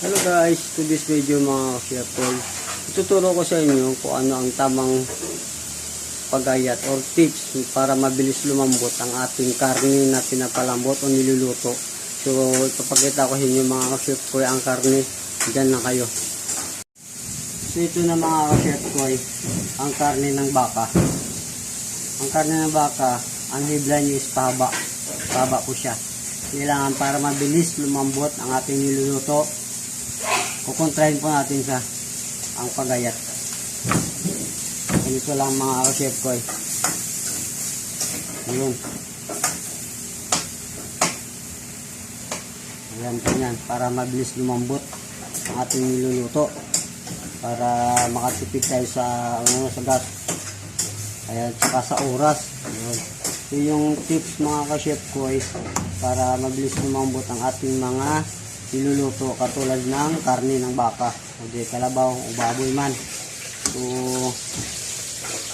Hello guys, to this video mga Paul. Ituturo ko sa inyo kung ano ang tamang pagayat or tips para mabilis lumambot ang ating karne na pinapalambot o niluluto. So, ipapakita ko sa inyo mga ko ang karne. Diyan lang kayo. So, ito na mga ko ang karne ng baka. Ang karne ng baka, ang hibla niyo is pahaba. Pahaba po siya. Kailangan para mabilis lumambot ang ating niluluto kukontrahin po natin sa ang pagayat. Ganito lang mga chef ko eh. Ayun. Ayan po yan. Para mabilis lumambot ang ating niluluto. Para makatipid tayo sa, ano, sa gas. Ayan, tsaka sa oras. Ito yung tips mga ka-chef ko eh, para mabilis lumambot ang ating mga niluluto katulad ng karne ng baka o di kalabaw o baboy man so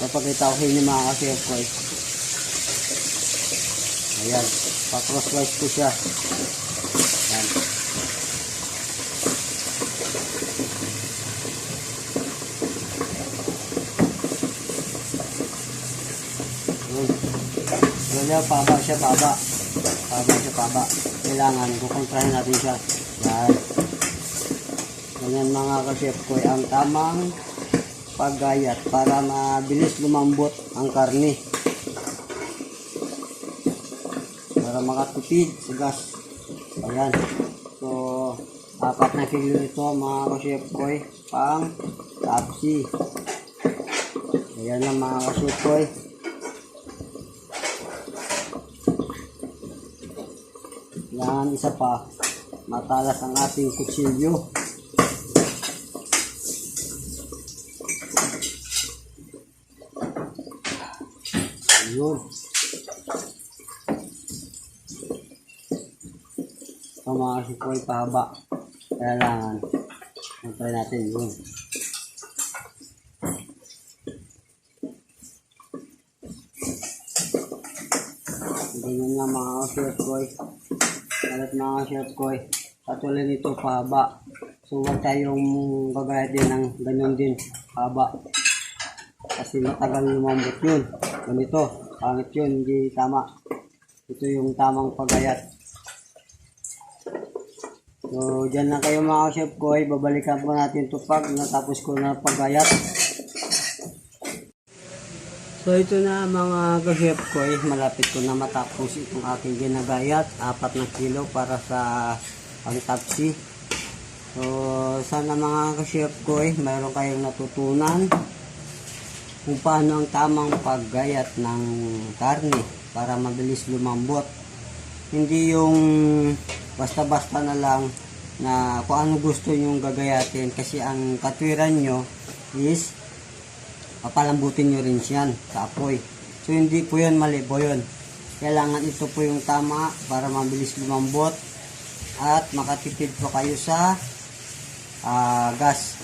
papakita ko sa inyo mga ka-chef ko eh. ayan pa crosswise ko siya ayan. Yun paba siya, paba. Paba siya, paba. Kailangan, kukontrahin natin siya. Yan. Ganyan mga ka-chef ko, ang tamang paggayat para mabilis lumambot ang karne. Para makatipid sa gas. Ayan. So, apat na kilo ito mga ka-chef ko, pang tapsi. Ayan lang mga ka-chef ko. Yan, isa pa. Matalas ang ating kutsilyo. Ayun. Ito mga sipoy pahaba. Kailangan. Antay natin yun. Ganyan lang mga short boy. Alat mga short boy. Katulad nito pahaba. So huwag tayong gagaya ng ganyan din. Pahaba. Kasi matagal lumambot yun. Ganito. Pangit yun. Hindi tama. Ito yung tamang pagayat. So, dyan lang kayo mga chef ko. Babalikan po natin ito pag natapos ko na pagayat. So ito na mga ka-chef ko, eh, malapit ko na matapos itong aking ginagayat, apat na kilo para sa pangtapsi. So sana mga ka-chef ko, eh, mayroon kayong natutunan kung paano ang tamang paggayat ng karne para mabilis lumambot. Hindi yung basta-basta na lang na kung ano gusto nyong gagayatin kasi ang katwiran nyo is papalambutin nyo rin siyan sa apoy. So hindi po yun mali po yun. Kailangan ito po yung tama para mabilis lumambot at makatipid po kayo sa ah, gas.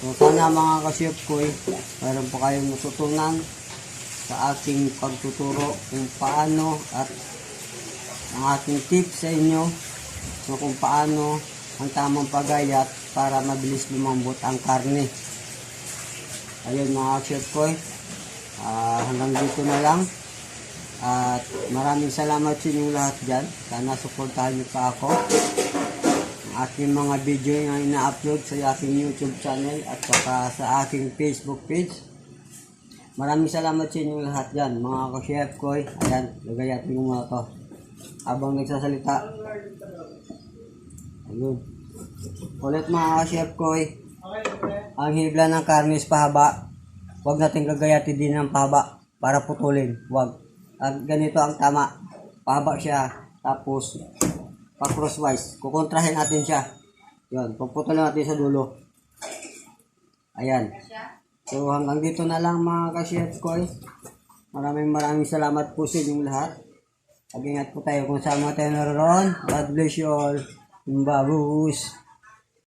So sana mga kasyop ko eh, meron po kayong natutunan sa aking pagtuturo kung paano at ang aking tips sa inyo so kung paano ang tamang pagayat para mabilis lumambot ang karne. Ayun mga chef ko eh. Ah, hanggang dito na lang. At maraming salamat sa inyong lahat dyan. Sana suportahan niyo pa ako. Ang aking mga video na ina-upload sa aking YouTube channel at saka sa aking Facebook page. Maraming salamat sa inyong lahat dyan. Mga ka-chef ko. Ayan, lagayatin ko mga to. Habang nagsasalita. Ayun. Ulit mga ka-chef ko. Ang hibla ng karne is pahaba. Huwag natin gagayatin din ng pahaba para putulin. Huwag. At ganito ang tama. Pahaba siya. Tapos, pa-crosswise. Kukontrahin natin siya. Yun. Puputulin natin sa dulo. Ayan. So, hanggang dito na lang mga ka-chef ko eh. Maraming maraming salamat po sa inyong lahat. Mag-ingat po tayo kung saan mo tayo naroon. God bless you all. Babus.